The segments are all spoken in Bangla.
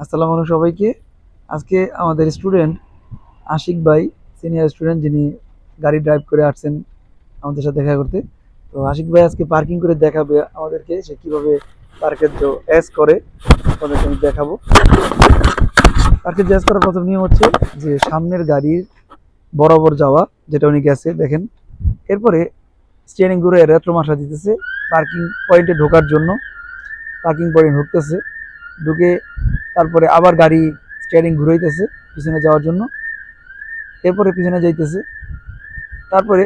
আসসালামু আলাইকুম সবাইকে। আজকে আমাদের স্টুডেন্ট আশিক ভাই, সিনিয়র স্টুডেন্ট, যিনি গাড়ি ড্রাইভ করে আসছেন আমাদের সাথে দেখা করতে। তো আশিক ভাই আজকে পার্কিং করে দেখাবে আমাদেরকে সে কীভাবে পার্কের যে এস করে। আপনাদেরকে আমি দেখাবো। পার্কের যে এস করার প্রথম নিয়ম হচ্ছে যে সামনের গাড়ির বরাবর যাওয়া, যেটা উনি গেছে, দেখেন। এরপরে স্টিয়ারিং ঘুরে রেট্রো মাসা দিতেছে। পার্কিং পয়েন্টে ঢোকার জন্য পার্কিং পয়েন্টে ঢুকতেছে। ঢুকে তারপরে আবার গাড়ি স্টিয়ারিং ঘুরাইতেছে পিছনে যাওয়ার জন্য। এরপরে পিছনে যাইতেছে। তারপরে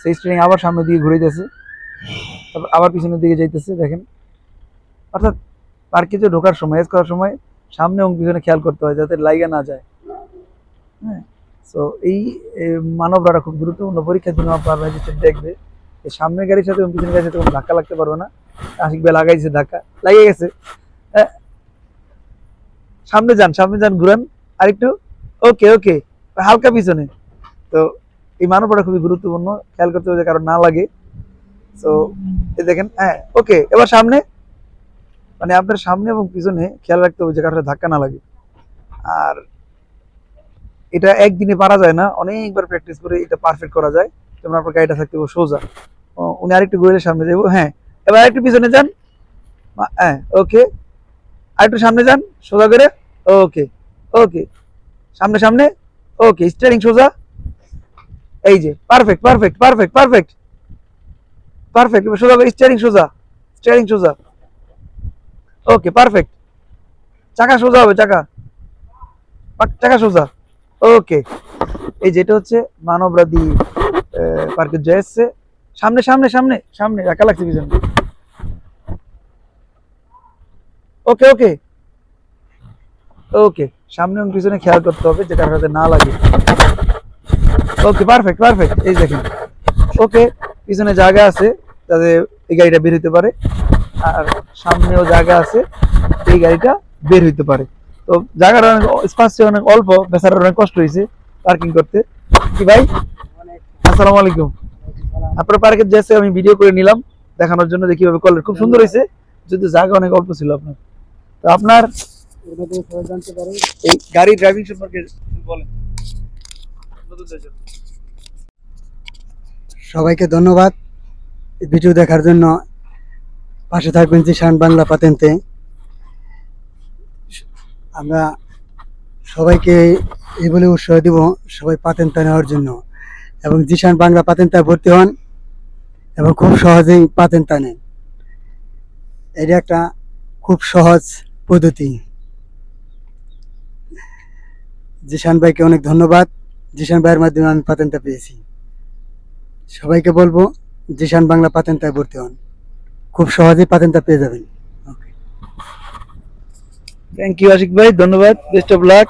সেই স্টিয়ারিং আবার সামনের দিকে ঘুরাইতেছে। তারপর আবার পিছনের দিকে যাইতেছে, দেখেন। অর্থাৎ পার্কিতে ঢোকার সময় এস করার সময় সামনে এবং পিছনে খেয়াল করতে হয় যাতে লাইগা না যায়। হ্যাঁ সো এই মানবরা খুব গুরুত্বপূর্ণ পরীক্ষার জন্য আপনার ম্যাজিস্ট্রেট দেখবে। সামনের গাড়ির সাথে এবং পিছনের গাড়ির সাথে কোনো ধাক্কা লাগতে পারবে না। আশিক ভাই লাগাইছে ধাক্কা, লাগিয়ে গেছে। সামনে যান সামনে যান, ঘুরান। আরেকটু। ওকে ওকে। হালকা পিছনে। তো, এই মানবটা খুবই গুরুত্বপূর্ণ। খেয়াল করতে হবে কারণ না লাগে। তো, এই দেখেন হ্যাঁ ওকে। এবার সামনে। মানে আপনার সামনে এবং পিছনে খেয়াল রাখতে হবে যে কারণে ধাক্কা না লাগে। আর এটা একদিনে পারা যায় না। অনেকবার প্র্যাকটিস করে এটা পারফেক্ট করা যায়। যেমন আপনার গাড়িটা থাকতে হবে সোজা। উনি আরেকটু ঘুরে সামনে যাব হ্যাঁ এবার আরেকটু পিছনে যান। হ্যাঁ ওকে। আরেকটু সামনে যান, সোজা করে। ওকে ওকে সামনে সামনে। ওকে স্টিয়ারিং সোজা। এই যে perfect perfect perfect perfect perfect সোজা করে স্টিয়ারিং সোজা স্টিয়ারিং সোজা। ওকে পারফেক্ট চাকা সোজা হবে, চাকা। চাকা সোজা। ওকে এই যেটা হচ্ছে মানবরাদি পার্কের জয় এসছে সামনে সামনে সামনে সামনে একা লাগছে পিছনে। ওকে ওকে ওকে সামনে এবং পিছনে খেয়াল করতে হবে যেটা যাতে না লাগে। ওকে পারফেক্ট পারফেক্ট এই দেখেন। ওকে পিছনে জায়গা আছে যাতে এই গাড়িটা বের হইতে পারে। আর সামনেও জায়গা আছে, এই গাড়িটা বের হইতে পারে। তো জায়গাটা অনেক স্পাস অনেক অল্প, বেচারার অনেক কষ্ট হয়েছে পার্কিং করতে। কি ভাই? আসসালামু আলাইকুম। আপনার পার্কের যেসে আমি ভিডিও করে নিলাম, দেখানোর জন্য যে কীভাবে করলেন। খুব সুন্দর হয়েছে যদি জায়গা অনেক অল্প ছিল আপনার। তো আপনার জানতে পারে। এই গাড়ি ড্রাইভিং সম্পর্কে বলেন। সবাইকে ধন্যবাদ। ভিডিও দেখার জন্য পাশে থাকবেন জিশান বাংলা পাতেন্তে। আমরা সবাইকে এই বলে উৎসাহ দিব সবাই পাতেন্তা নেওয়ার জন্য। এবং জিশান বাংলা পাতেন্তায় ভর্তি হন এবং খুব সহজেই পাতেন্তা নেন। এটা একটা খুব সহজ পদ্ধতি। জিশান ভাইকে অনেক ধন্যবাদ। জিশান ভাইয়ের মাধ্যমে আমি পাতেনটা পেয়েছি। সবাইকে বলব, জিশান বাংলা পাতেনটায় ভর্তি হন। খুব সহজেই পাতেনটা পেয়ে যাবেন। থ্যাংক ইউ আশিক ভাই, ধন্যবাদ। Best of luck